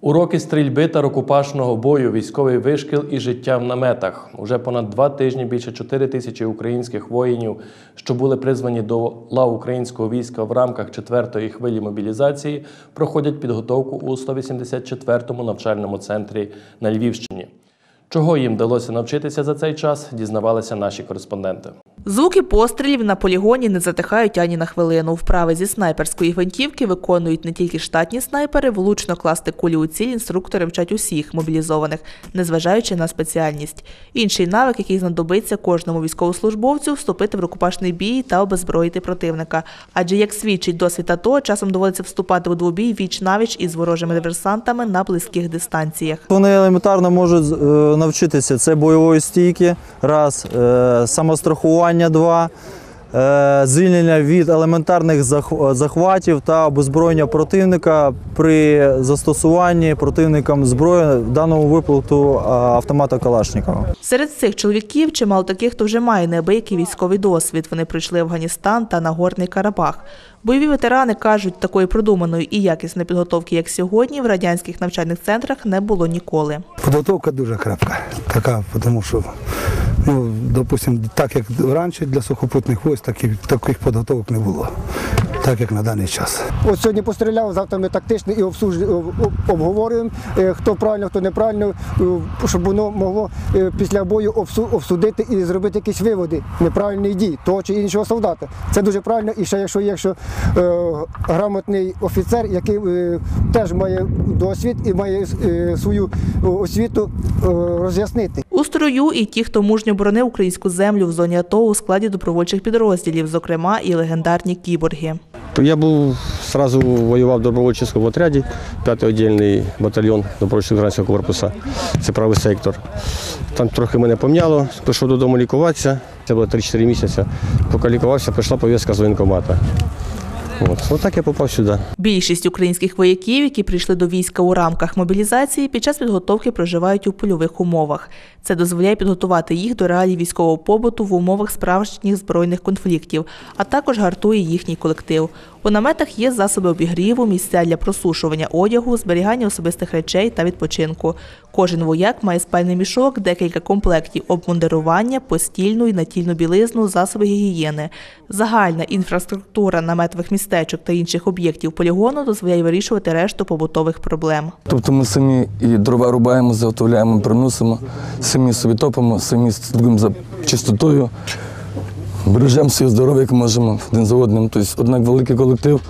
Уроки стрільби та рукопашного бою, військовий вишкіл і життя в наметах. Уже понад два тижні більше 4 тисячі українських воїнів, що були призвані до лав українського війська в рамках четвертої хвилі мобілізації, проходять підготовку у 184-му навчальному центрі на Львівщині. Чого їм вдалося навчитися за цей час, дізнавалися наші кореспонденти. Звуки пострілів на полігоні не затихають ані на хвилину. Вправи зі снайперської гвинтівки виконують не тільки штатні снайпери, влучно класти кулі у ціль інструктори вчать усіх мобілізованих, незважаючи на спеціальність. Інший навик, який знадобиться кожному військовослужбовцю, вступити в рукопашний бій та обезброїти противника. Адже, як свідчить досвід АТО, часом доводиться вступати у двобій віч навіч із ворожими диверсантами на близьких дистанціях. Вони елементарно можуть е, навчитися це бойової стійки, раз, е, самострахування, два, е, звільнення від елементарних зах- захватів та обезброєння противника при застосуванні противникам зброї, в даному випадку автомата Калашникова. Серед цих чоловіків чимало таких, хто вже має неабиякий військовий досвід. Вони пройшли Афганістан та Нагорний Карабах. Бойові ветерани кажуть, такої продуманої і якісної підготовки, як сьогодні, в радянських навчальних центрах не було ніколи. Підготовка дуже крепка, така, тому що, ну, допустимо, так як раніше для сухопутних військ, так і таких підготовок не було, так як на даний час. От сьогодні постріляв, завтра ми тактично і обговорюємо, е, хто правильно, хто неправильно, е, щоб воно могло е, після бою обсудити і зробити якісь виводи неправильних дій того чи іншого солдата. Це дуже правильно. І ще якщо, якщо грамотний офіцер, який теж має досвід і має свою освіту роз'яснити. У строю і ті, хто мужньо боронив українську землю в зоні АТО у складі добровольчих підрозділів, зокрема і легендарні кіборги. Я був сразу воював в добровольчому отряді, 5-й віддільний батальйон добровольчого корпусу. Це правий сектор. Там трохи мене помняло, пішов додому лікуватися. Це було 3-4 місяці. Поки лікувався, прийшла повістка з воєнкомата. От. От так я попав сюди. Більшість українських вояків, які прийшли до війська у рамках мобілізації, під час підготовки проживають у польових умовах. Це дозволяє підготувати їх до реалій військового побуту в умовах справжніх збройних конфліктів, а також гартує їхній колектив. У наметах є засоби обігріву, місця для просушування одягу, зберігання особистих речей та відпочинку. Кожен вояк має спальний мішок, декілька комплектів обмундирування, постільну і натільну білизну, засоби гігієни. Загальна інфраструктура наметових містечок та інших об'єктів полігону дозволяє вирішувати решту побутових проблем. Тобто ми самі і дрова рубаємо, заготовляємо, приносимо, самі собі топимо, самі слідкуємо за чистотою, бережемо своє здоров'я, як можемо один за одним. Тобто, однак великий колектив.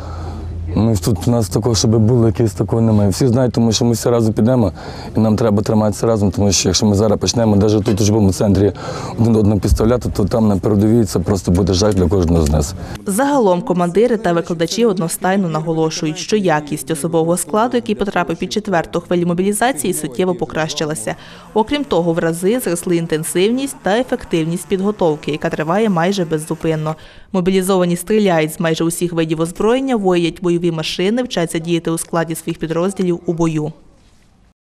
Ми тут у нас такого, щоб було якесь такого немає. Всі знають, тому що ми всі разом підемо, і нам треба триматися разом, тому що якщо ми зараз почнемо, навіть тут у живому центрі один одного підставляти, то там на передовій це просто буде жах для кожного з нас. Загалом командири та викладачі одностайно наголошують, що якість особового складу, який потрапив під четверту хвилю мобілізації, суттєво покращилася. Окрім того, в рази зросли інтенсивність та ефективність підготовки, яка триває майже беззупинно. Мобілізовані стріляють з майже усіх видів озброєння, воять бойові машини, вчаться діяти у складі своїх підрозділів у бою.